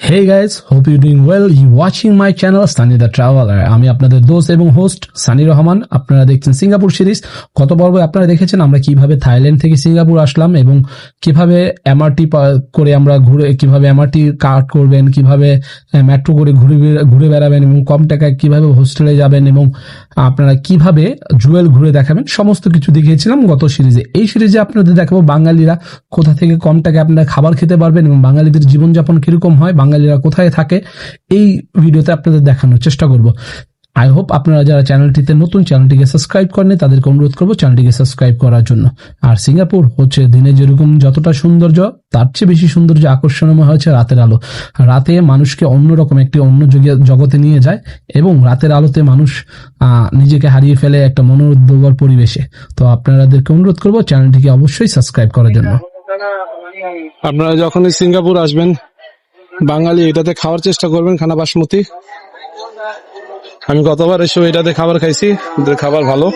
Hey guys hope you doing well you watching my channel Sunny the traveller আমি আপনাদের দোস্ত এবং host Sunny Rahman. আপনারা দেখছেন সিঙ্গাপুর সিরিজ। গত পর্বে আপনারা দেখেছেন আমরা কীভাবে থাইল্যান্ড থেকে সিঙ্গাপুর আসলাম এবং কীভাবে এমআরটি করে আমরা ঘুরে কীভাবে এমআরটি কাট করবেন, কীভাবে মেট্রো করে ঘুরে ঘুরে বেড়াবেন এবং কম টাকায় কীভাবে হোস্টেলে যাবেন এবং আপনারা কীভাবে জুয়েল ঘুরে দেখাবেন, সমস্ত কিছু দেখিয়েছিলাম গত সিরিজে। এই সিরিজে আপনাদের দেখাবো বাঙালিরা কোথা থেকে কম টাকায় আপনারা খাবার খেতে পারবেন এবং বাঙালিদের জীবনযাপন কীরকম হয় বাঙালিরা কোথায় থাকে, এই ভিডিওতে আপনাদের দেখানোর চেষ্টা করব। আই হোপ আপনারা যারা চ্যানেলটিতে নতুন, চ্যানেলটিকে সাবস্ক্রাইব করেনি তাদেরকে অনুরোধ করব চ্যানেলটিকে সাবস্ক্রাইব করার জন্য। আর সিঙ্গাপুর হচ্ছে দিনে যেরকম যতটা সৌন্দর্য, তার চেয়ে বেশি সৌন্দর্য আকর্ষণীয় হচ্ছে রাতের আলো। রাতে মানুষকে অন্যরকম একটি অন্য জগে- জগতে নিয়ে যায় এবং রাতের আলোতে মানুষ নিজেকে হারিয়ে ফেলে একটা মনোরুদ্ধকর পরিবেশে। তো আপনাদেরকে অনুরোধ করব চ্যানেলটিকে অবশ্যই সাবস্ক্রাইব করার জন্য। আপনারা যখনই সিঙ্গাপুর আসবেন বাঙালি এটাতে খাওয়ার চেষ্টা করবেন খানা বাসমতি। আমি গতবার এসে এটাতে খাবার খাইছি খাবার ভালো।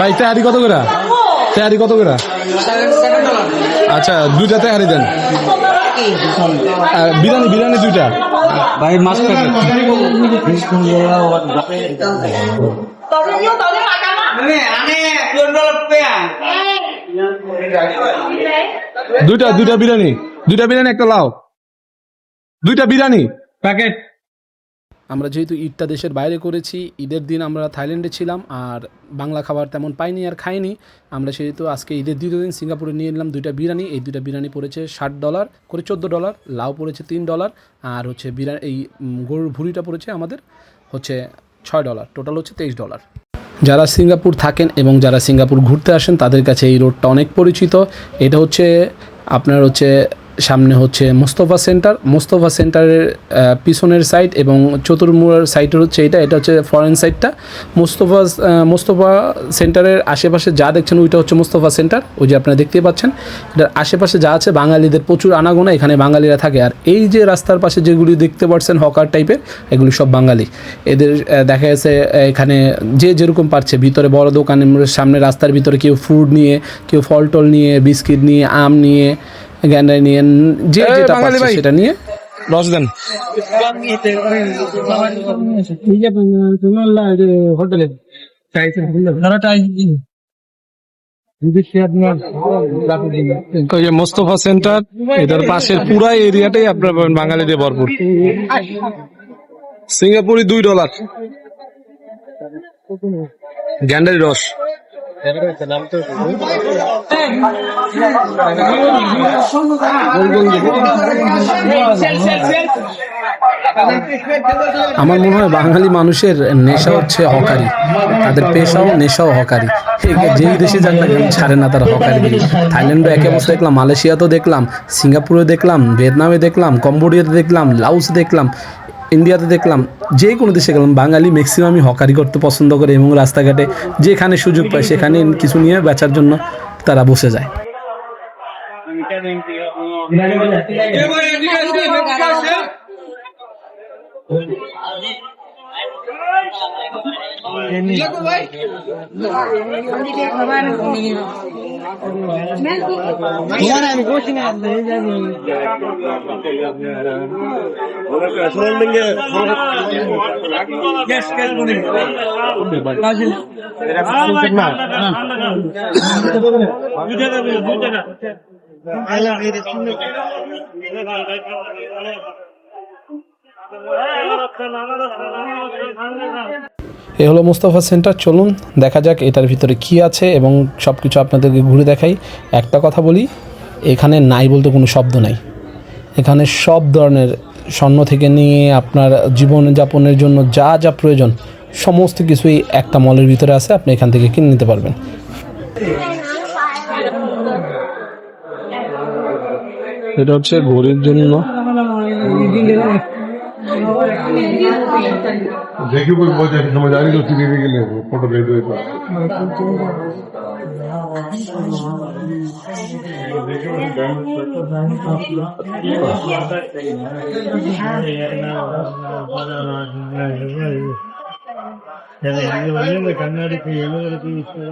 ভাই তেহারি কত করে? তেহারি কত করে? আচ্ছা দুইটা তেহারি দেন। বিরিয়ানি বিরিয়ানি দুইটা। ভাই মাছ দুইটা দুইটা বিরিয়ানি। দুইটা বিরিয়ানি একটা লাও দুইটা বিরিয়ানি। প্যাকেট। আমরা যেহেতু ঈদটা দেশের বাইরে করেছি, ঈদের দিন আমরা থাইল্যান্ডে ছিলাম আর বাংলা খাবার তেমন পাইনি আর খাইনি। আমরা সেহেতু আজকে ঈদের দ্বিতীয় দিন সিঙ্গাপুরে নিয়ে নিলাম দুইটা বিরিয়ানি। এই দুইটা বিরিয়ানি পড়েছে ষাট ডলার করে চোদ্দ ডলার, লাউ পড়েছে তিন ডলার আর হচ্ছে বিরিয়ানি, এই গরুর ভুড়িটা পড়েছে আমাদের হচ্ছে ছয় ডলার, টোটাল হচ্ছে তেইশ ডলার। যারা সিঙ্গাপুর থাকেন এবং যারা সিঙ্গাপুর ঘুরতে আসেন তাদের কাছে এই রোডটা অনেক পরিচিত। এটা হচ্ছে আপনার হচ্ছে সামনে হচ্ছে মোস্তফা সেন্টার। মোস্তফা সেন্টারের পিছনের সাইড এবং চতুর্মুড়ার সাইডের হচ্ছে এটা এটা হচ্ছে ফরেন সাইডটা মোস্তফা মোস্তফা সেন্টারের আশেপাশে যা দেখছেন ওইটা হচ্ছে মোস্তফা সেন্টার, ওই যে আপনারা দেখতেই পাচ্ছেন। এটার আশেপাশে যা আছে, বাঙালিদের প্রচুর আনাগোনা, এখানে বাঙালিরা থাকে। আর এই যে রাস্তার পাশে যেগুলি দেখতে পাচ্ছেন হকার টাইপের এগুলি সব বাঙালি। এদের দেখা গেছে এখানে যে যেরকম পারছে, ভিতরে বড় দোকানের সামনে রাস্তার ভিতরে কেউ ফ্রুট নিয়ে, কেউ ফল টল নিয়ে, বিস্কিট নিয়ে, আম নিয়ে গ্যান্ডাই নিয়ে উম, যে যেটা ভাই। সেটা নিয়ে। রস দেন। হোটেলে মোস্তফা সেন্টার এটার পাশের পুরা এরিয়াটাই আপনার পাবেন বাঙালি দিয়ে ভরপুর। সিঙ্গাপুরি দুই ডলার। গ্যান্ডারি রস। আমার মনে হয় বাঙালি মানুষের নেশা হচ্ছে হকারি। তাদের পেশাও নেশাও হকারি। যেই দেশে যাক না ছাড়ে না তারা হকারি থাইল্যান্ডে এক অবস্থা দেখলাম, মালয়েশিয়াতেও দেখলাম সিঙ্গাপুরে দেখলাম, ভিয়েতনামে দেখলাম, কম্বোডিয়াতে দেখলাম লাউস দেখলাম। ইন্ডিয়াতে দেখলাম যে কোনো দেশে গেলাম, বাঙালি ম্যাক্সিমামই হকারি করতে পছন্দ করে এবং রাস্তাঘাটে যেখানে সুযোগ পায় সেখানে কিছু নিয়ে বেচার জন্য তারা বসে যায়। तुम्हारा हम कुछ नहीं Yes, এ হলো মোস্তফা সেন্টার। চলুন দেখা যাক এটার ভিতরে কি আছে এবং সব কিছু আপনাদেরকে ঘুরে দেখাই। একটা কথা বলি, এখানে নাই বলতে কোনো শব্দ নাই। এখানে সব ধরনের স্বর্ণ থেকে নিয়ে আপনার জীবনযাপনের জন্য যা যা প্রয়োজন, সমস্ত কিছুই একটা মলের ভিতরে আছে, আপনি এখান থেকে কিনে নিতে পারবেন। এটা হচ্ছে ঘড়ির জন্য। देखिए कोई बहुत समझ आ रही तो सीधे के लिए फोटो भेज दो एक बार கண்ணாடிக்கு எழுதுறதுக்கு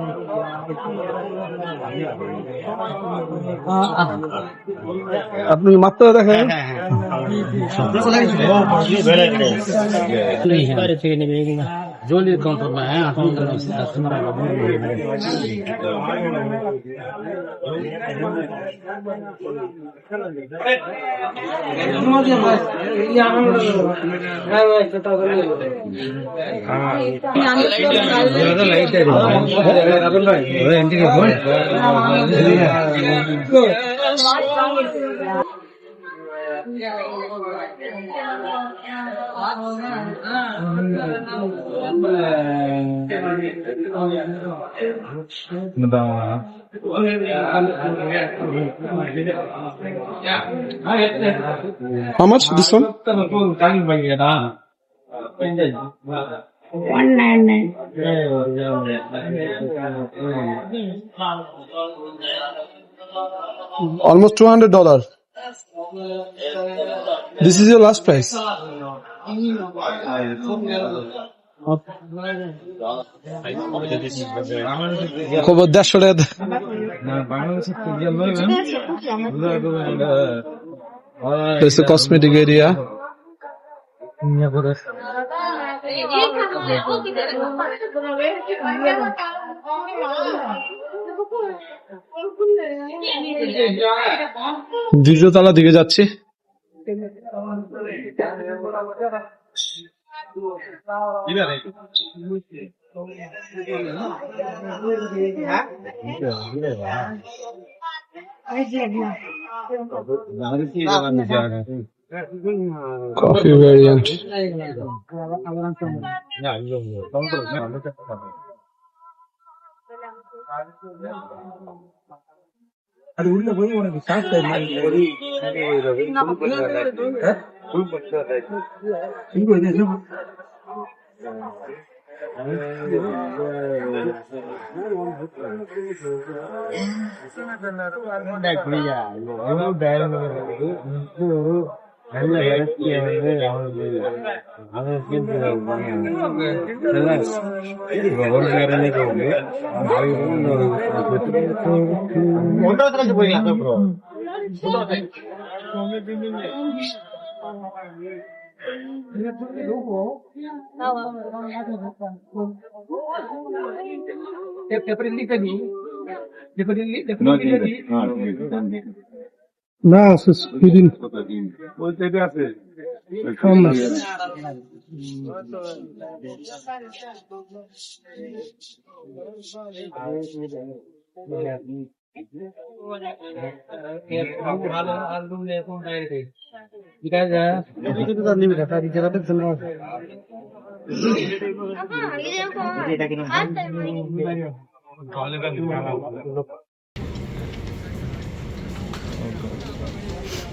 আপনি মাত্র দেখেন Jolie conforme a toda la situación de la light How much this one? One. Almost two hundred dollar. This is your last price. খবর দেড়শো টাকা দ্বিতীয় দ্বিতীয়তলা দিকে যাচ্ছি। কফি ভ্যারিয়েন্ট দে- This is the cosmetic area. দ্বিতীয় তলা দিকে যাচ্ছি কফি ভ্যারিয়েন্ট না আছে সুদিন। এটা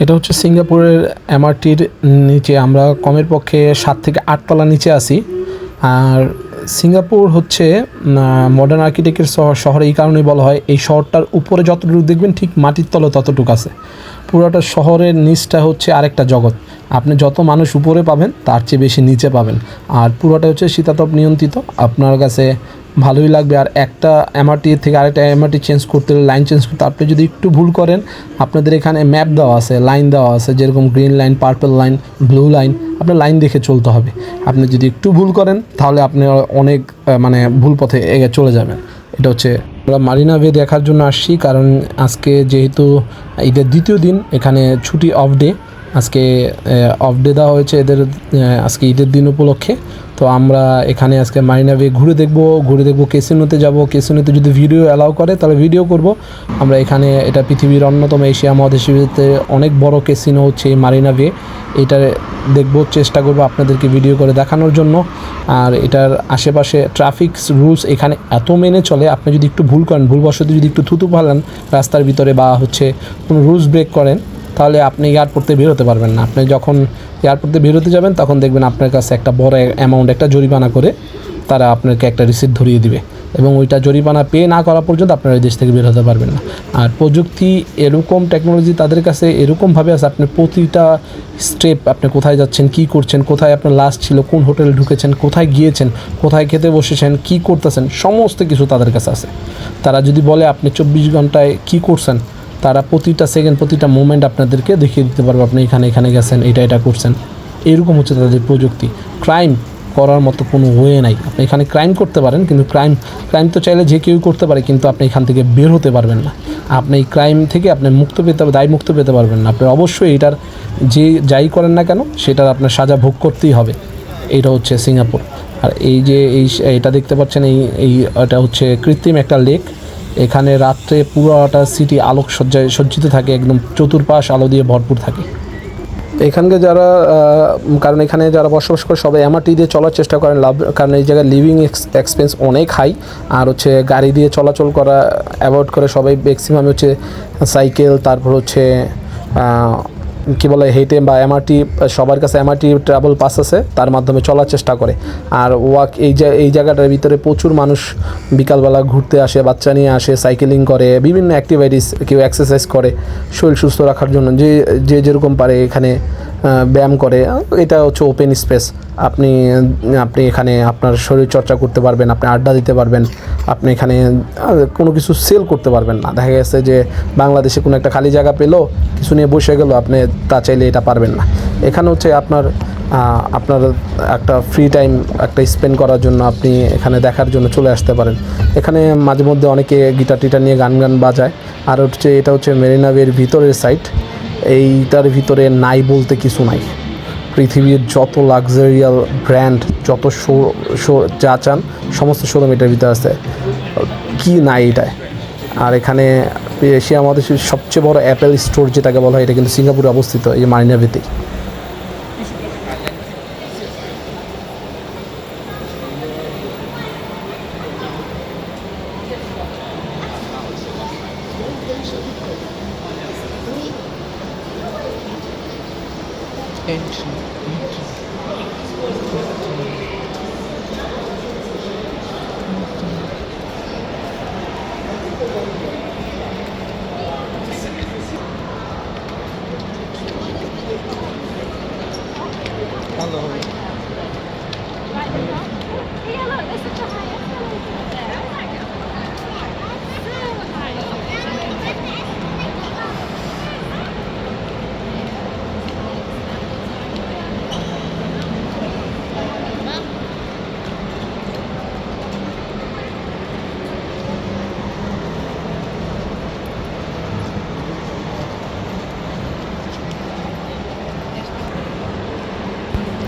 এটা হচ্ছে সিঙ্গাপুরের এমআরটির নিচে আমরা কমের পক্ষে সাত থেকে আট নিচে আসি আর সিঙ্গাপুর হচ্ছে মডার্ন আর্কিটেক্টের শহর এই কারণেই বলা হয়, এই শহরটার উপরে যতটুকু দেখবেন ঠিক মাটির তলে ততটুকু আছে। পুরোটা শহরের নিচটা হচ্ছে আরেকটা জগৎ। আপনি যত মানুষ উপরে পাবেন, তার চেয়ে বেশি নিচে পাবেন। আর পুরোটা হচ্ছে শীতাতপ নিয়ন্ত্রিত। আপনার কাছে ভালোই লাগবে। আর একটা এমআরটি থেকে আরেকটা এমআরটি চেঞ্জ করতে হলে লাইন চেঞ্জ করতে আপনি যদি একটু ভুল করেন, আপনাদের এখানে ম্যাপ দেওয়া আছে লাইন দেওয়া আছে, যেরকম green line purple line blue line আপনার লাইন দেখে চলতে হবে। আপনি যদি একটু ভুল করেন, তাহলে আপনি অনেক মানে ভুল পথে এগিয়ে চলে যাবেন। এটা হচ্ছে আমরা মারিনা বে দেখার জন্য আসছি, কারণ আজকে যেহেতু ঈদের দ্বিতীয় দিন, এখানে ছুটি অফ ডে আজকে অফ ডে দেওয়া হয়েছে এদের আজকে ঈদের দিন উপলক্ষে। তো আমরা এখানে আজকে মারিনা বে ঘুরে দেখব ঘুরে দেখব কেসিনোতে যাব। কেসিনোতে যদি ভিডিও অ্যালাউ করে, তাহলে ভিডিও করব। আমরা এখানে এটা পৃথিবীর অন্যতম এশিয়া মহাদেশে অনেক বড় কেসিনো হচ্ছে এই মারিনা বে এটা দেখব, চেষ্টা করব আপনাদেরকে ভিডিও করে দেখানোর জন্য। আর এটার আশেপাশে ট্রাফিক রুলস এখানে এত মেনে চলে, আপনি যদি একটু ভুল করেন, ভুলবশত যদি একটু থুতু ফালান রাস্তার ভিতরে বা হচ্ছে কোনো রুলস ব্রেক করেন তাহলে আপনি এয়ারপোর্ট থেকে বেরোতে পারবেন না। আপনি যখন এয়ারপোর্ট থেকে বেরোতে যাবেন, তখন দেখবেন আপনার কাছে একটা বড় অ্যামাউন্ট একটা জরিমানা করে তারা আপনাকে একটা রিসিপ্ট ধরিয়ে দিবে। এবং ওইটা জরিমানা পে না করা পর্যন্ত আপনারা দেশ থেকে বের হতে পারবেন না। আর প্রযুক্তি এরকম টেকনোলজি তাদের কাছে এরকমভাবে আছে, আপনি প্রতিটা স্টেপ আপনি কোথায় যাচ্ছেন, কি করছেন, কোথায় আপনার লাস্ট ছিল, কোন হোটেলে ঢুকেছেন, কোথায় গিয়েছেন, কোথায় খেতে বসেছেন, কি করতেছেন, সমস্ত কিছু তাদের কাছে আছে। তারা যদি বলে, আপনি চব্বিশ ঘন্টায় কি করছেন? তারা প্রতিটা সেকেন্ড প্রতিটা মুমেন্ট আপনাদেরকে দেখিয়ে দিতে পারবে, আপনি এখানে এখানে গেছেন, এটা এটা করছেন। এরকম হচ্ছে তাদের প্রযুক্তি। ক্রাইম করার মতো কোনো ওয়ে নাই। আপনি এখানে ক্রাইম করতে পারেন, কিন্তু ক্রাইম ক্রাইম তো চাইলে যে কেউ করতে পারে, কিন্তু আপনি এখান থেকে বের হতে পারবেন না। আপনি এই ক্রাইম থেকে আপনি মুক্ত পেতে, দায় মুক্ত পেতে পারবেন না। আপনি অবশ্যই এটার যে যাই করেন না কেন, সেটার আপনার সাজা ভোগ করতেই হবে। এটা হচ্ছে সিঙ্গাপুর। আর এই যে, এই এটা দেখতে পাচ্ছেন, এই এই, এটা হচ্ছে কৃত্রিম একটা লেক এখানে রাত্রে পুরোটা সিটি আলোকসজ্জায় সজ্জিত থাকে, একদম চতুর্পাশ আলো দিয়ে ভরপুর থাকে। এখানকে যারা কারণ এখানে যারা বসবাস করে সবাই এমআরটি দিয়ে চলার চেষ্টা করেন, লাভ, কারণ এই জায়গায় লিভিং এক্সপেন্স অনেক হাই আর হচ্ছে গাড়ি দিয়ে চলাচল করা অ্যাভয়েড করে সবাই ম্যাক্সিমাম হচ্ছে সাইকেল তারপর হচ্ছে কি বলে হেটে বা এমআরটি সবার কাছে এমআরটি ট্রাভেল পাস আছে, তার মাধ্যমে চলার চেষ্টা করে। আর ওয়াক এই এই জায়গাটার ভিতরে প্রচুর মানুষ বিকালবেলা ঘুরতে আসে, বাচ্চা নিয়ে আসে সাইকেলিং করে, বিভিন্ন অ্যাক্টিভিটিস কেউ এক্সারসাইজ করে, শরীর সুস্থ রাখার জন্য। যে যে যেরকম পারে এখানে ব্যায়াম করে, এটা হচ্ছে ওপেন স্পেস আপনি আপনি এখানে আপনার শরীর চর্চা করতে পারবেন, আপনি আড্ডা দিতে পারবেন, আপনি এখানে কোনো কিছু সেল করতে পারবেন না। দেখা গেছে যে বাংলাদেশে কোনো একটা খালি জায়গা পেল, কিছু নিয়ে বসে গেলো, আপনি তা চাইলে এটা পারবেন না। এখানে হচ্ছে আপনার আপনার একটা ফ্রি টাইম একটা স্পেন্ড করার জন্য আপনি এখানে দেখার জন্য চলে আসতে পারেন। এখানে মাঝে মধ্যে অনেকে গিটার টিটার নিয়ে গান গান বাজায়। আর হচ্ছে এটা হচ্ছে মেরিনা বের ভিতরের সাইড এইটার ভিতরে নাই বলতে কিছু নাই। পৃথিবীর যত লাক্সারিয়াল ব্র্যান্ড যত শো শো, যা চান, সমস্ত শোরুম এটার ভিতরে আছে। কি নাই এটায়? আর এখানে এশিয়া আমাদের সবচেয়ে বড় অ্যাপেল স্টোর যেটাকে বলা হয়, এটা কিন্তু সিঙ্গাপুরে অবস্থিত, এই মারিনা বেতেই Yeah, look, this is the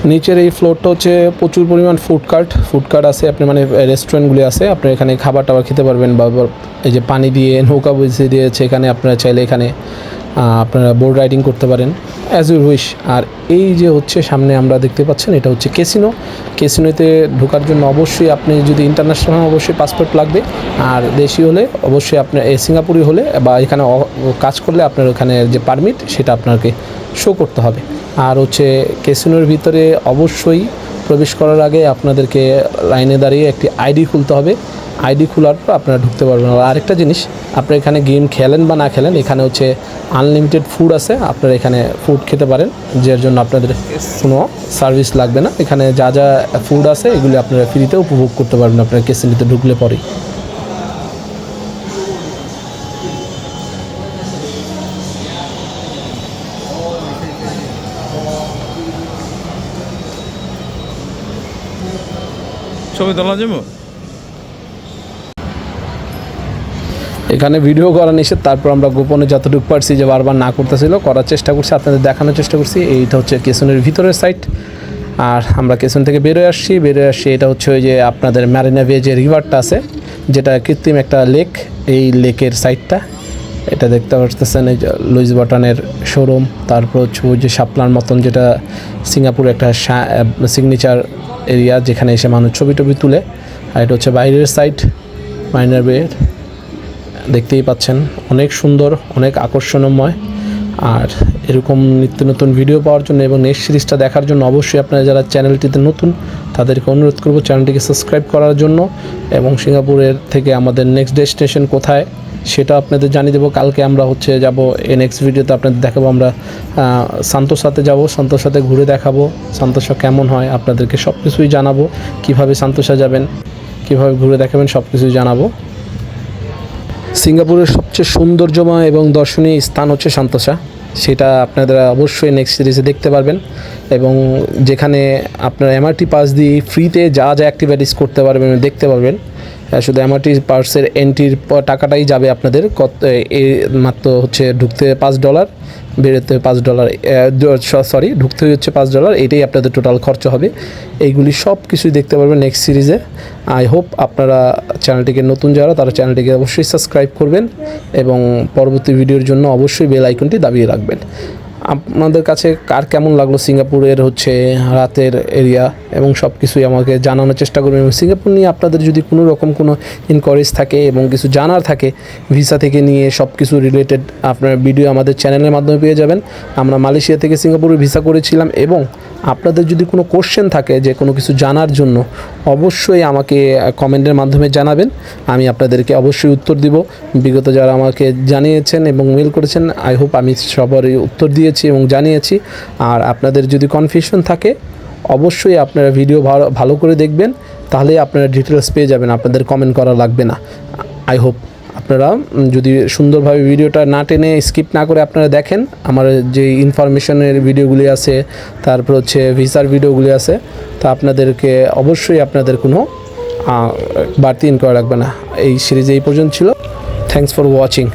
নিচের এই ফ্লোরটা হচ্ছে প্রচুর পরিমাণ ফুড কার্ট ফুড কার্ট আছে, আপনি মানে রেস্টুরেন্টগুলি আছে। আপনি এখানে খাবার টাবার খেতে পারবেন বা এই যে পানি দিয়ে, নৌকা বসিয়ে দিয়েছে এখানে, আপনারা চাইলে এখানে আপনারা বোর্ড রাইডিং করতে পারেন অ্যাজ ইউ উইশ আর এই যে হচ্ছে সামনে আমরা দেখতে পাচ্ছেন, এটা হচ্ছে কেসিনো কেসিনোতে ঢোকার জন্য অবশ্যই আপনি যদি ইন্টারন্যাশনাল অবশ্যই পাসপোর্ট লাগবে। আর দেশি হলে অবশ্যই আপনার সিঙ্গাপুরি হলে বা এখানে কাজ করলে আপনার ওখানে যে পারমিট সেটা আপনাকে শো করতে হবে। আর হচ্ছে ক্যাসিনোর ভিতরে অবশ্যই প্রবেশ করার আগে আপনাদেরকে লাইনে দাঁড়িয়ে একটি আইডি খুলতে হবে। আইডি খোলার পর আপনারা ঢুকতে পারবেন। আর আরেকটা জিনিস, আপনারা এখানে গেম খেলেন বা না খেলেন, এখানে হচ্ছে আনলিমিটেড ফুড আছে, আপনারা এখানে ফুড খেতে পারেন, যার জন্য আপনাদের কোনো সার্ভিস লাগবে না। এখানে যা যা ফুড আছে, এগুলি আপনারা ফ্রিতে উপভোগ করতে পারবেন আপনারা কেসিনিতে ঢুকলে পরেই। ছবি তোলা যাব? এখানে ভিডিও করা নিষেধ, তারপর আমরা গোপনে যতটুকু পারছি যে বারবার না করতেছিল, করার চেষ্টা করছি, আপনাদের দেখানোর চেষ্টা করছি। এইটা হচ্ছে কেসনের ভিতরের সাইড আর আমরা কেসন থেকে বেরোয় আসছি। বেরোয় আসছি, এটা হচ্ছে ওই যে আপনাদের ম্যারিনা বে যে রিভারটা আছে, যেটা কৃত্রিম একটা লেক এই লেকের সাইডটা এটা দেখতে পাচ্ছেন এই লুইস বাটনের শোরুম তারপর হচ্ছে ওই যে শাপলার মতন যেটা সিঙ্গাপুর একটা সিগনেচার এরিয়া যেখানে এসে মানুষ ছবি টবি তুলে। আর এটা হচ্ছে বাইরের সাইড মাইনার বের দেখতেই পাচ্ছেন। অনেক সুন্দর, অনেক আকর্ষণময়। আর এরকম নিত্য নতুন ভিডিও পাওয়ার জন্য এবং নেক্সট সিরিজটা দেখার জন্য অবশ্যই আপনারা যারা চ্যানেলটিতে নতুন, তাদেরকে অনুরোধ করব চ্যানেলটিকে সাবস্ক্রাইব করার জন্য। এবং সিঙ্গাপুরের থেকে আমাদের নেক্সট ডেস্টিনেশন কোথায়? সেটা আপনাদের জানিয়ে দেবো। কালকে আমরা হচ্ছে যাব, এই নেক্সট ভিডিওতে আপনাদের দেখাবো আমরা সান্তোসাতে যাব সান্তোসাতে ঘুরে দেখাবো সান্তোসা কেমন হয় আপনাদেরকে সব কিছুই জানাব, কীভাবে সান্তোসা যাবেন, কীভাবে ঘুরে দেখাবেন সব কিছুই জানাব। সিঙ্গাপুরের সবচেয়ে সৌন্দর্যময় এবং দর্শনীয় স্থান হচ্ছে সান্তোসা সেটা আপনারা অবশ্যই নেক্সট সিরিজে দেখতে পারবেন এবং যেখানে আপনারা এমআরটি পাস দিয়ে ফ্রিতে যা যা অ্যাক্টিভিটিস করতে পারবেন, দেখতে পারবেন। শুধু এমআরটি পার্সের এন্ট্রির টাকাটাই যাবে আপনাদের। কত মাত্র হচ্ছে ঢুকতে পাঁচ ডলার বেরোতে পাঁচ ডলার সরি ঢুকতে হচ্ছে পাঁচ ডলার এটাই আপনাদের টোটাল খরচ হবে। এইগুলি সব কিছুই দেখতে পারবেন নেক্সট সিরিজে আই হোপ আপনারা চ্যানেলটিকে নতুন যারা, তারা চ্যানেলটিকে অবশ্যই সাবস্ক্রাইব করবেন এবং পরবর্তী ভিডিওর জন্য অবশ্যই বেল আইকনটি দাবিয়ে রাখবেন। আপনাদের কাছে কার কেমন লাগল সিঙ্গাপুরের হচ্ছে রাতের এরিয়া এবং সব কিছুই আমাকে জানানোর চেষ্টা করবেন এবং সিঙ্গাপুর নিয়ে আপনাদের যদি কোনো রকম কোনো ইনকোয়ারিজ থাকে এবং কিছু জানার থাকে ভিসা থেকে নিয়ে সব কিছু রিলেটেড আপনার ভিডিও আমাদের চ্যানেলের মাধ্যমে পেয়ে যাবেন। আমরা মালয়েশিয়া থেকে সিঙ্গাপুরে ভিসা করেছিলাম এবং আপনাদের যদি কোনো কোশ্চেন থাকে যে কোনো কিছু জানার জন্য, অবশ্যই আমাকে কমেন্টের মাধ্যমে জানাবেন। আমি আপনাদেরকে অবশ্যই উত্তর দিব। বিগত যারা আমাকে জানিয়েছেন এবং মেল করেছেন আই হোপ আমি সবারই উত্তর দিয়েছি এবং জানিয়েছি। আর আপনাদের যদি কনফিউশন থাকে, অবশ্যই আপনারা ভিডিও ভালো ভালো করে দেখবেন। তাহলে আপনারা ডিটেলস পেয়ে যাবেন, আপনাদের কমেন্ট করা লাগবে না। আই হোপ আপনারা যদি সুন্দরভাবে ভিডিওটা না টেনে স্কিপ না করে আপনারা দেখেন, আমার যে ইনফরমেশনের ভিডিওগুলি আছে, তারপর হচ্ছে ভিসার ভিডিওগুলি আছে, তা আপনাদেরকে অবশ্যই আপনাদের কোনো বাড়তি ইনকোয়ারি লাগবে না। এই সিরিজ এই পর্যন্ত ছিল। Thanks for watching